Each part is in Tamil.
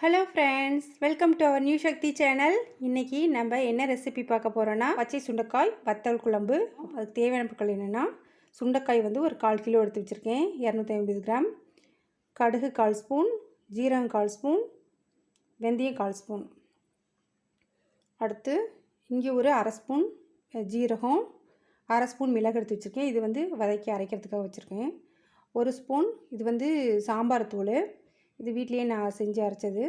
Hello friends welcome to our new Shakti channel இன்றைக்கி நம்ம என்ன ரெசிபி பார்க்க போகிறோன்னா பச்சை சுண்டைக்காய் வத்தல் குழம்பு. அதுக்கு தேவையான பொருட்கள் என்னென்னா சுண்டைக்காய் வந்து ஒரு கால் கிலோ எடுத்து வச்சுருக்கேன். இரநூத்தி ஐம்பது கிராம். கடுகு கால் ஸ்பூன் ஜீரகம் கால் ஸ்பூன் வெந்தயம் கால் ஸ்பூன். அடுத்து இங்கே ஒரு அரை ஸ்பூன் ஜீரகம் அரை ஸ்பூன் மிளகு எடுத்து வச்சுருக்கேன். இது வந்து வதக்கி அரைக்கிறதுக்காக வச்சுருக்கேன். ஒரு ஸ்பூன் இது வந்து சாம்பார் தூள். இது வீட்லேயே நான் செஞ்சு அரைச்சது.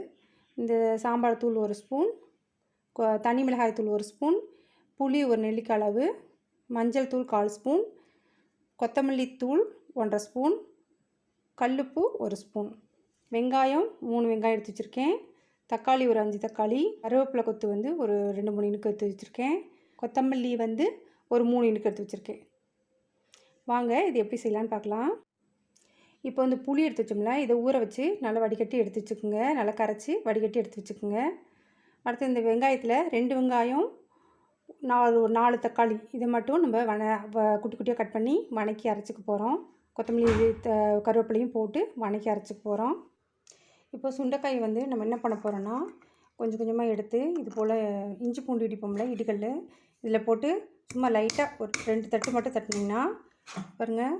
இந்த சாம்பார் தூள் ஒரு ஸ்பூன் தனி மிளகாய் தூள் ஒரு ஸ்பூன் புளி ஒரு நெல்லிக்காய் அளவு மஞ்சள் தூள் கால் ஸ்பூன் கொத்தமல்லி தூள் ஒன்றரை ஸ்பூன் கல்லுப்பு ஒரு ஸ்பூன். வெங்காயம் மூணு வெங்காயம் எடுத்து வச்சுருக்கேன். தக்காளி ஒரு அஞ்சு தக்காளி கருவேப்பிலை கொத்து வந்து ஒரு ரெண்டு மூணு இனுக்கு எடுத்து வச்சுருக்கேன். கொத்தமல்லி வந்து ஒரு மூணு இனுக்கு எடுத்து வச்சுருக்கேன். வாங்க இது எப்படி செய்யலான்னு பார்க்கலாம். இப்போ வந்து புளி எடுத்து வச்சோம்ல இதை ஊற வச்சு நல்லா வடிகட்டி எடுத்து வச்சுக்கோங்க. நல்லா கரைச்சி வடிகட்டி எடுத்து வச்சுக்கோங்க. அடுத்து இந்த வெங்காயத்தில் ரெண்டு வெங்காயம் நாலு ஒரு நாலு தக்காளி இதை மட்டும் நம்ம வன வ- குட்டி குட்டியாக கட் பண்ணி வணக்கி அரைச்சிக்க போகிறோம் கொத்தமல்லி இது த கருவேப்பிலையும் போட்டு வணக்கி அரைச்சிக்க போகிறோம் இப்போ சுண்டைக்காய் வந்து நம்ம என்ன பண்ண போகிறோன்னா கொஞ்சம் கொஞ்சமாக எடுத்து இது போல் இஞ்சி பூண்டு இடிப்போம்ல இடிக்கல் இதில் போட்டு சும்மா லைட்டாக ஒரு ரெண்டு தட்டு மட்டும் தட்டினீங்கன்னா பாருங்கள்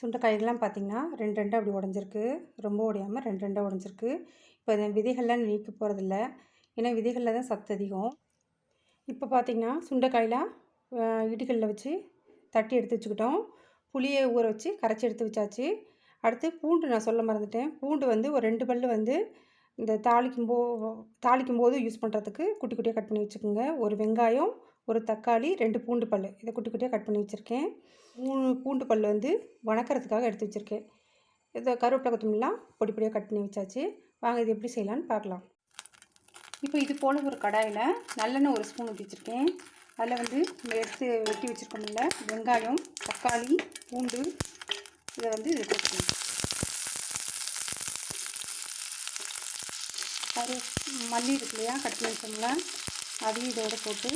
சுண்டைக்காய்கள்லாம் பார்த்திங்கன்னா ரெண்டு ரெண்டாக அப்படி உடஞ்சிருக்கு. ரொம்ப உடையாமல் ரெண்டு ரெண்டாக உடஞ்சிருக்கு. இப்போ இந்த விதைகள்லாம் நீக்க போகிறதில்ல ஏன்னா விதைகளில் தான் சத்து அதிகம். இப்போ பார்த்தீங்கன்னா சுண்டைக்காயெலாம் இடுகளில் வச்சு தட்டி எடுத்து வச்சுக்கிட்டோம். புளியை ஊற வச்சு கரைச்சி எடுத்து வச்சாச்சு. அடுத்து பூண்டு நான் சொல்ல மறந்துட்டேன். பூண்டு வந்து ஒரு ரெண்டு பல் வந்து இந்த தாளிக்கும் போ தாளிக்கும் போது யூஸ் பண்ணுறதுக்கு குட்டி குட்டியாக கட் பண்ணி வச்சுக்கோங்க. ஒரு வெங்காயம் ஒரு தக்காளி ரெண்டு பூண்டு பல் இதை குட்டி குட்டியாக கட் பண்ணி வச்சுருக்கேன். மூணு பூண்டு பல் வந்து வணக்கறதுக்காக எடுத்து வச்சுருக்கேன். இதை கருவேப்பிலை கொத்தமல்லாம் பொடி பொடியாக கட் பண்ணி வச்சாச்சு. வாங்க இது எப்படி செய்யலான்னு பார்க்கலாம். இப்போ இது போல் ஒரு கடாயில் நல்லெண்ணெய் ஒரு ஸ்பூன் ஊற்றி வச்சுருக்கேன். அதில் வந்து நம்ம எடுத்து வெட்டி வச்சுருக்கோம்ல வெங்காயம் தக்காளி பூண்டு இதை வந்து இது போட்டுக்கணும் கரு மல்லி இருக்கு இல்லையா கட் பண்ணி வச்சோம்ல அதையும் இதோட போட்டு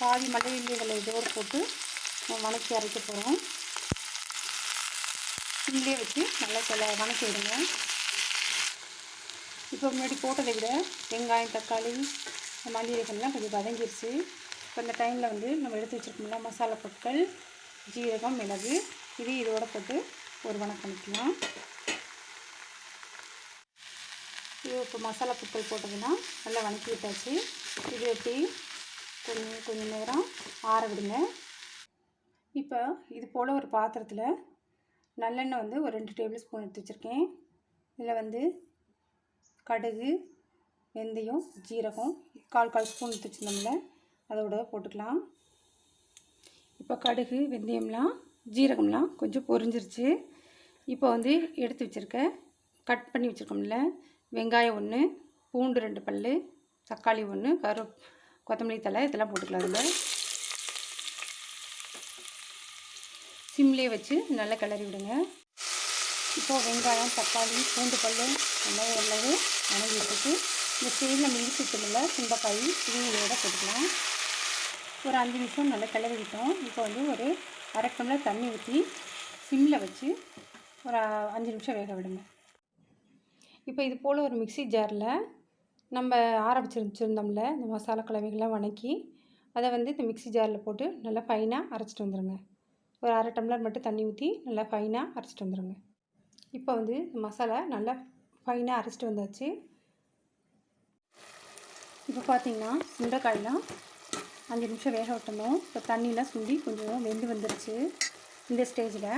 பாதி மல்லி இலைகளை இதோடு போட்டு வணக்கி அரைக்க போகிறோம். சிம்லேயே வச்சு நல்லா சில வணக்கி விடுங்க. இப்போ முன்னாடி போட்டதை விட வெங்காயம் தக்காளி இந்த மல்லி இலைகள்லாம் கொஞ்சம் வதங்கிருச்சு. இப்போ இந்த டைமில் வந்து நம்ம எடுத்து வச்சுருக்கோம்ல மசாலா பொருட்கள் ஜீரகம் மிளகு இது இதோட போட்டு ஒரு வணக்கம் இது இப்போ மசாலா பொருட்கள் போட்டதுன்னா நல்லா வணக்கி விட்டாச்சு இது எப்படி? கொஞ்சம் கொஞ்சம் நேரம் ஆற விடுங்க. இப்போ இது போல் ஒரு பாத்திரத்தில் நல்லெண்ணெய் வந்து ஒரு ரெண்டு டேபிள் ஸ்பூன் எடுத்து வச்சுருக்கேன். இதில் வந்து கடுகு வெந்தயம் ஜீரகம் கால் கால் ஸ்பூன் எடுத்து வச்சுருந்தோம்ல அதோட போட்டுக்கலாம். இப்போ கடுகு வெந்தயம்லாம் ஜீரகம்லாம் கொஞ்சம் பொரிஞ்சிருச்சு. இப்போ வந்து எடுத்து வச்சுருக்க கட் பண்ணி வச்சுருக்கோம்ல வெங்காயம் ஒன்று பூண்டு ரெண்டு பல் தக்காளி ஒன்று கரு கொத்தமல்லி தழை இதெல்லாம் போட்டுக்கலாம் அதில் சிம்லேயே வச்சு நல்லா கிளறி விடுங்க. இப்போது வெங்காயம் தக்காளி பூண்டு பல் எல்லாம் எல்லாம் வணங்கி வச்சுட்டு இந்த ஸ்டேஜ் நம்ம இடிச்சுல சுண்டைக்காய் இதையும் போட்டுக்கலாம். ஒரு அஞ்சு நிமிஷம் நல்லா கிளறி விட்டோம். இப்போ வந்து ஒரு அரை டம்ளர் தண்ணி ஊற்றி சிம்மில் வச்சு ஒரு அஞ்சு நிமிஷம் வேக விடுங்க. இப்போ இது போல் ஒரு மிக்ஸி ஜாரில் நம்ம ஆற வச்சுருந்தோம்ல இந்த மசாலா கலவைகள்லாம் வணக்கி அதை வந்து இந்த மிக்ஸி ஜாரில் போட்டு நல்லா ஃபைனாக அரைச்சிட்டு வந்துடுங்க ஒரு அரை டம்ளர் மட்டும் தண்ணி ஊற்றி நல்லா ஃபைனாக அரைச்சிட்டு வந்துடுங்க இப்போ வந்து இந்த மசாலா நல்லா ஃபைனாக அரைச்சிட்டு வந்தாச்சு. இப்போ பார்த்தீங்கன்னா சுண்டைக்காயெலாம் அஞ்சு நிமிஷம் வேக விட்டணும். இப்போ தண்ணியெலாம் சுண்டி கொஞ்சம் வெந்து வந்துருச்சு. இந்த ஸ்டேஜில்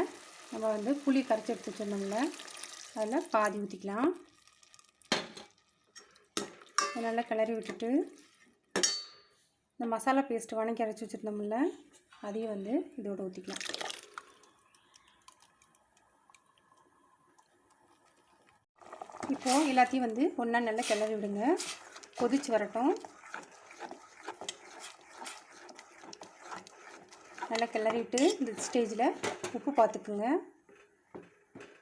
நம்ம வந்து புளி கரைச்சி எடுத்து வச்சிருந்தோம்ல அதில் பாதி ஊற்றிக்கலாம் நல்லா கிளறி விட்டுட்டு இந்த மசாலா பேஸ்ட்டு வணக்கி அரைச்சி வச்சுருந்தோம்ல அதையும் வந்து இதோட ஊற்றிக்கலாம் இப்போது எல்லாத்தையும் வந்து ஒன்றா நல்லா கிளறி விடுங்க. கொதிச்சு வரட்டும். நல்லா கிளறிட்டு இந்த ஸ்டேஜில் உப்பு பார்த்துக்குங்க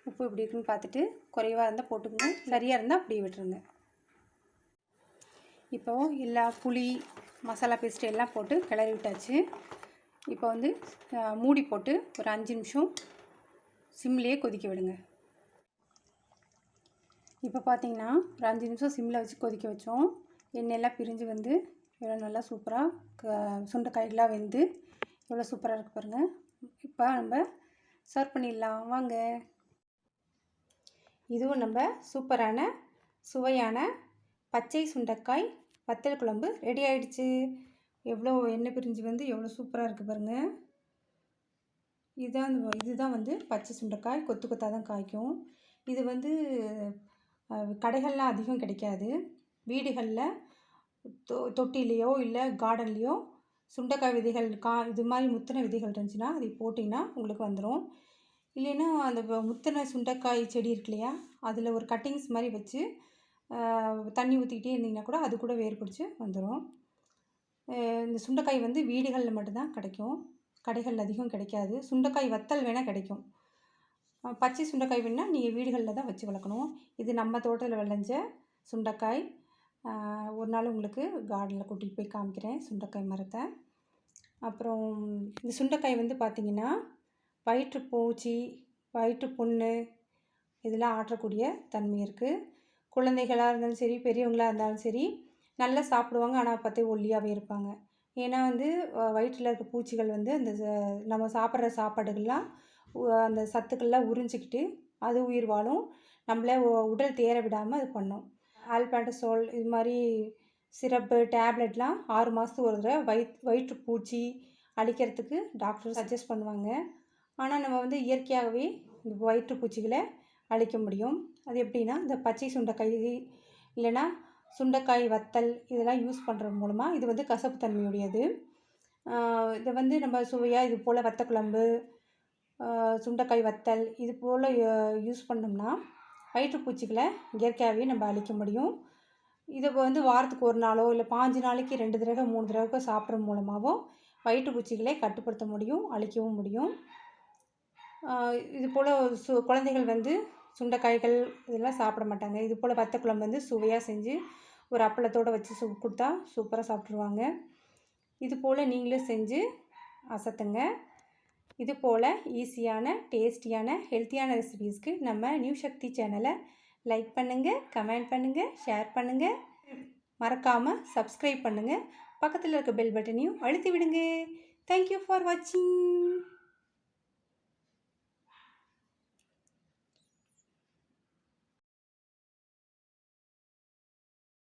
உப்பு எப்படி இருக்குன்னு பார்த்துட்டு குறைவாக இருந்தால் போட்டுக்கோங்க. சரியாக இருந்தால் அப்படியே விட்டுருங்க. இப்போது எல்லா புளி மசாலா பேஸ்ட் எல்லாம் போட்டு கிளறி விட்டாச்சு. இப்போ வந்து மூடி போட்டு ஒரு அஞ்சு நிமிஷம் சிம்லேயே கொதிக்க விடுங்க. இப்போ பார்த்தீங்கன்னா ஒரு அஞ்சு நிமிஷம் சிம்மில் வச்சு கொதிக்க வச்சோம். எண்ணெயெல்லாம் பிரிஞ்சு வந்து எவ்வளோ நல்லா சூப்பராக க சுண்டைக்காய்களாக வெந்து எவ்வளோ சூப்பராக இருக்கு பாருங்கள் இப்போ நம்ம சர்வ் பண்ணிடலாம். வாங்க. இதுவும் நம்ம சூப்பரான சுவையான பச்சை சுண்டைக்காய் வத்தல் குழம்பு ரெடி ஆயிடுச்சு. எவ்வளோ எண்ணெய் பிரிஞ்சு வந்து எவ்வளோ சூப்பராக இருக்குது பாருங்கள் இதுதான் இதுதான் வந்து பச்சை சுண்டைக்காய் கொத்து கொத்தாக தான் காய்க்கும். இது வந்து கடைகள்லாம் அதிகம் கிடைக்காது. வீடுகளில் தொ தொட்டிலேயோ இல்லை கார்டன்லேயோ சுண்டைக்காய் விதைகள் கா இது மாதிரி முத்தின விதைகள் இருந்துச்சுன்னா அதை போட்டிங்கன்னா உங்களுக்கு வந்துடும் இல்லைன்னா அந்த முத்தின சுண்டைக்காய் செடி இருக்கு இல்லையா அதில் ஒரு கட்டிங்ஸ் மாதிரி வச்சு தண்ணி ஊற்றிக்கிட்டே இருந்தீங்கன்னா கூட அது கூட வேர் பிடிச்சி வந்துடும் இந்த சுண்டைக்காய் வந்து வீடுகளில் மட்டும்தான் கிடைக்கும். கடைகளில் அதிகம் கிடைக்காது. சுண்டைக்காய் வத்தல் வேணால் கிடைக்கும். பச்சை சுண்டைக்காய் வேணால் நீங்கள் வீடுகளில் தான் வச்சு வளர்க்கணும். இது நம்ம தோட்டத்தில் விளைஞ்ச சுண்டைக்காய். ஒரு நாள் உங்களுக்கு கார்டனில் கூட்டிகிட்டு போய் காமிக்கிறேன் சுண்டைக்காய் மரத்தை. அப்புறம் இந்த சுண்டைக்காய் வந்து பார்த்திங்கன்னா வயிற்று பூச்சி வயிற்று புண்ணு இதெல்லாம் ஆற்றக்கூடிய தன்மை இருக்குது குழந்தைகளாக இருந்தாலும் சரி பெரியவங்களாக இருந்தாலும் சரி நல்லா சாப்பிடுவாங்க. ஆனால் பார்த்தே ஒல்லியாகவே இருப்பாங்க. ஏன்னா வந்து வயிற்றில் இருக்க பூச்சிகள் வந்து அந்த ச- நம்ம சாப்பிட்ற சாப்பாடுகள்லாம் அந்த சத்துக்கள்லாம் உறிஞ்சிக்கிட்டு அது உயிர் வாழும். நம்மள உடல் தேர விடாமல் அது பண்ணும். ஆல்பேண்டசோல் இது மாதிரி சிரப்பு டேப்லெட்லாம் ஆறு மாதத்துக்கு ஒரு தடவை வயிற் வயிற்றுப்பூச்சி அழிக்கிறதுக்கு டாக்டர் சஜஸ்ட் பண்ணுவாங்க. ஆனால் நம்ம வந்து இயற்கையாகவே இந்த வயிற்றுப்பூச்சிகளை அழிக்க முடியும். அது எப்படின்னா இந்த பச்சை சுண்டைக்காய் இல்லைன்னா சுண்டைக்காய் வத்தல் இதெல்லாம் யூஸ் பண்ணுறது மூலமாக இது வந்து கசப்பு தன்மையுடையது. இதை வந்து நம்ம சுவையாக இது போல் வத்த குழம்பு சுண்டைக்காய் வத்தல் இது போல் யூஸ் பண்ணோம்னா வயிற்றுப்பூச்சிகளை இயற்கையாகவே நம்ம அழிக்க முடியும். இதை வந்து வாரத்துக்கு ஒரு நாளோ இல்லை பாஞ்சு நாளைக்கு ரெண்டு தடவை மூணு தடவை சாப்பிட்றது மூலமாகவோ வயிற்றுப்பூச்சிகளை கட்டுப்படுத்த முடியும் அழிக்கவும் முடியும். இது போல் சு குழந்தைகள் வந்து சுண்டைக்காய்கள் இதெல்லாம் சாப்பிட மாட்டாங்க. இது போல் வத்த குழம்பு வந்து சுவையாக செஞ்சு ஒரு அப்பளத்தோடு வச்சு சு கொடுத்தா சூப்பராக சாப்பிட்ருவாங்க இது போல் நீங்களும் செஞ்சு அசத்துங்க. இது போல் ஈஸியான டேஸ்டியான ஹெல்த்தியான ரெசிபீஸ்க்கு நம்ம நியூ சக்தி சேனலை லைக் பண்ணுங்கள் கமெண்ட் பண்ணுங்கள் ஷேர் பண்ணுங்கள் மறக்காமல் சப்ஸ்கிரைப் பண்ணுங்கள் பக்கத்தில் இருக்க பெல் பட்டனையும் அழுத்தி விடுங்க. தேங்க்யூ ஃபார் வாட்சிங்